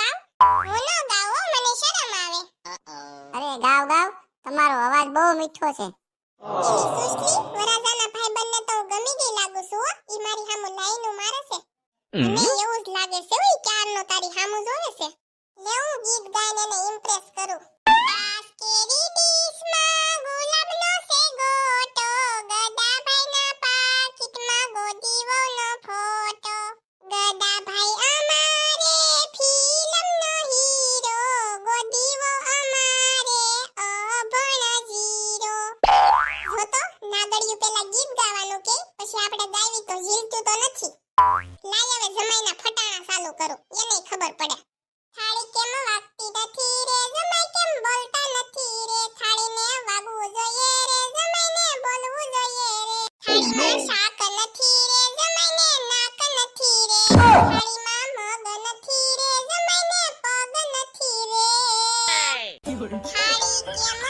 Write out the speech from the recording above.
ગાવ? ગાવ હું નો ગાવ મને શરમ આવે. અરે ગાવ ગાવ તમારો અવાજ બહુ મીઠો છે. એની સુસલી વરાજાના ભાઈબંધને તો હું ગમી ગઈ લાગુ છું ઈ મારી સામુ લાઈનો મારે છે. અને એવું જ લાગે છે ક્યારનો તારી સામુ જોવે છે. કરું? એને ખબર પડે. થાળી કેમ વાગતી નથી રે? જમાઈ કેમ બોલતા નથી રે? થાળીને વાગવું જોઈએ રે? જમાઈને બોલવું જોઈએ રે? થાળીમાં શાક નથી રે? જમાઈને નાક નથી રે? થાળીમાં મગ નથી રે? જમાઈને પગ નથી રે? થાળી કેમ